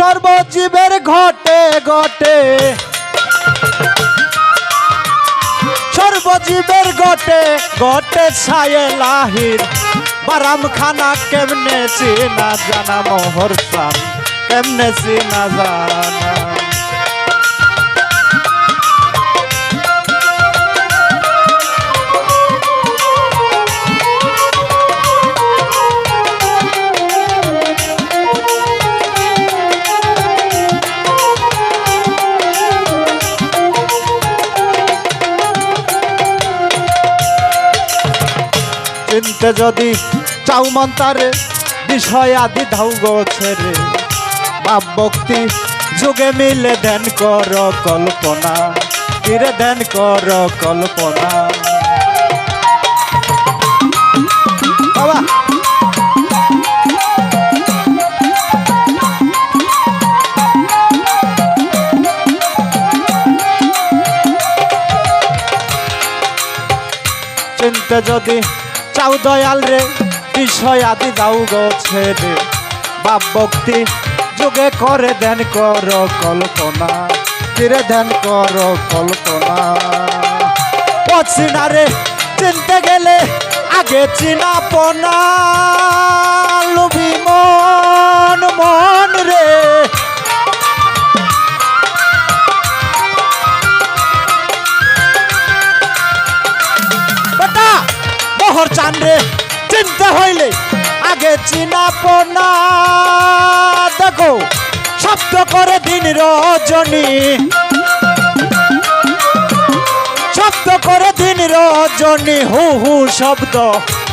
সর্বজীবের ঘটে ঘটে। সর্বজীবের ঘটে ঘটে ছায়ে লাহির। বারাম খানা কেমনে চিনা জানা মোহর সাম কেমনে চিনা জানা চিনতে যদি চাও মন্তারে, বিষয় আদি ধাউ গো ছেড়ে। বাপ ভক্তি যুগে মিলে ধ্যান কর কল্পনা তীরে ধ্যান কর কল্পনা। বাবা। যদি চাও দয়াল রে, বিষয় আদি যাও গো ছেড়ে। বাপ ভক্তি যুগে করে দেন কর কল্পনা তীরে ধ্যান কর কল্পনা। পচিনা রে, চিনতে গেলে আগে চিনা পনা। মোহর চান্দ্রে চিনতে হইলে আগে চিনা পোনা দেখো, শব্দ করে দিন রজনী। শব্দ করে দিন রজনী, হু হু শব্দ।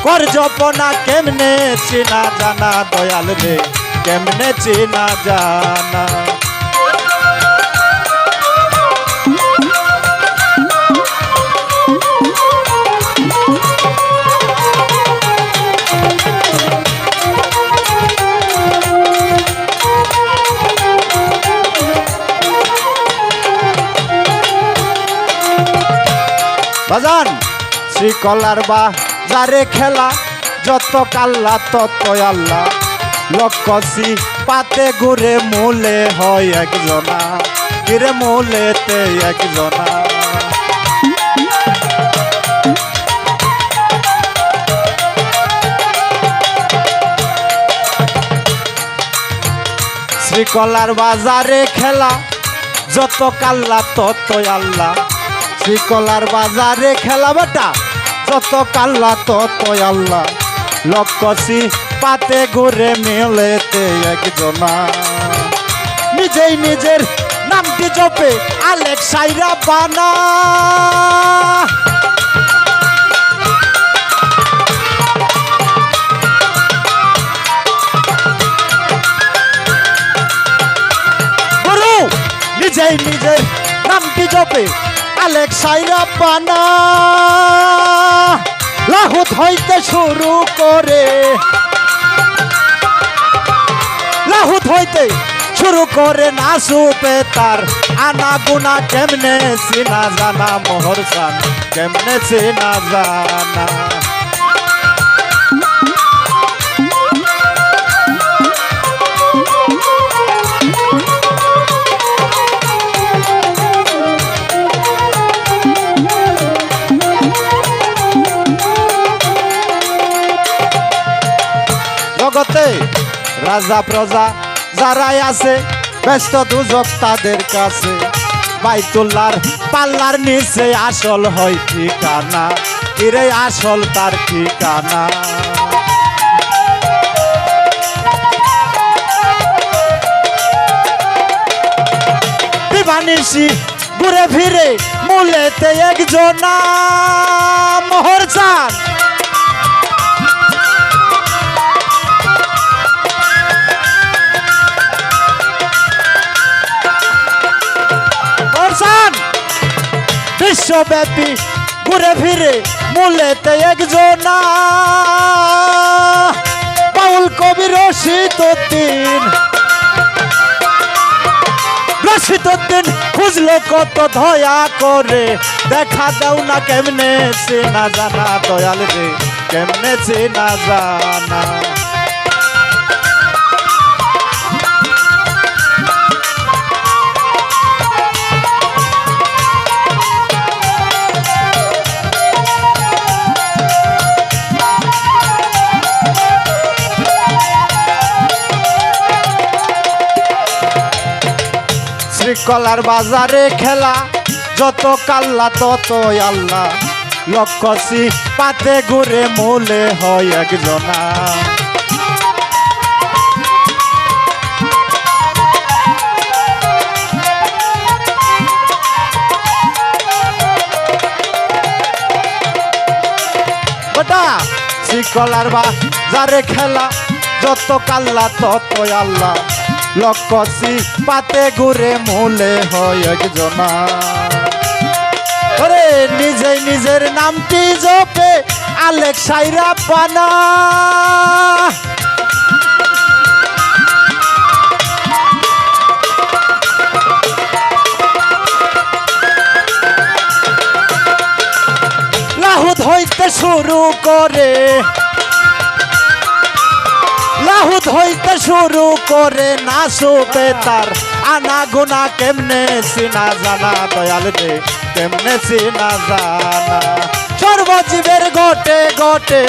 কর জপনা কেমনে চিনা জানা দয়াল রে, কেমনে চিনা জানা? বাজান, শ্রীকলার বা যারে খেলা, যত কাল্লা, তত আল্লাহ লক্ষসি পাতে ঘুরে মূলে হয় একজনা কিরে মূলেতে একজনা। শ্রীকলার বাজারে খেলা, যত কাল্লা, তত আল্লাহ শ্রীকলার বাজারে খেলা বেটা। যত কাল্লা তত আল্লাহ লক্ষসি পাতে ঘুরে মেলেতে একজনা। নিজেই নিজের নামটি জপে আলেক সাইরা বানা। সাইরা বানা লাহুত হইতে শুরু করে। লাহুত হইতে শুরু করে না সুপে তার। আনা গুনা কেমনে সিনা জানা মোহর সান কেমনে সিনা জানা? রাজা প্রজা, যারাই আছে, ব্যস্ত দুজক তাদের কাছে। বাইতুল্লার পাল্লার নিচে আসল হয় ঠিকানা কিরে আসল তার ঠিকানা। দিবানিসি ঘুরে ফিরে মূলেতে একজনা, মোহর চান। বিশ্বব্যাপী ঘুরে ফিরে মূলেতে একজনা বাউল কবি রশিদ উদ্দিন। রশিদ উদ্দিন খুঁজলো কত দয়া করে। দেখা দাও না কেমনে সে না জানা দয়াল রে কেমনে সে না জানা। কলার বাজারে খেলা। যত কাল্লা তত আল্লাহ লক্ষসি পাতে ঘুরে মূলে হয় একজনা শিকলার বা যারে খেলা। যত কাল্লা তত আল্লাহ লক্ষসি পাতে ঘুরে মূলে হয় একজনা নিজে নিজের নামটি জপে আলেক সাইরা পানা। লাহুদ হইতে শুরু করে লাহুদ হইতে শুরু করে না সুপে তার। আনা গুনা কেমনে সিনা জানা, দয়াল রে, কেমনে সিনা জানা। সর্বজীবের গটে গটে,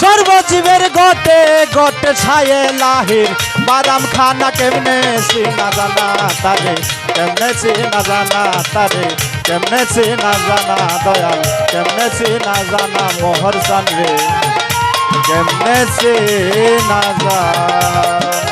সর্বজীবের গটে গটে ছায়ে লাহির। বাদাম খানা কেমনে সিনা জানা তারে, কেমনে সিনা জানা তারে, কেমনে সিনা জানা দয়াল, কেমনে সিনা জানা মোহর সান কেমনে সিনা জানা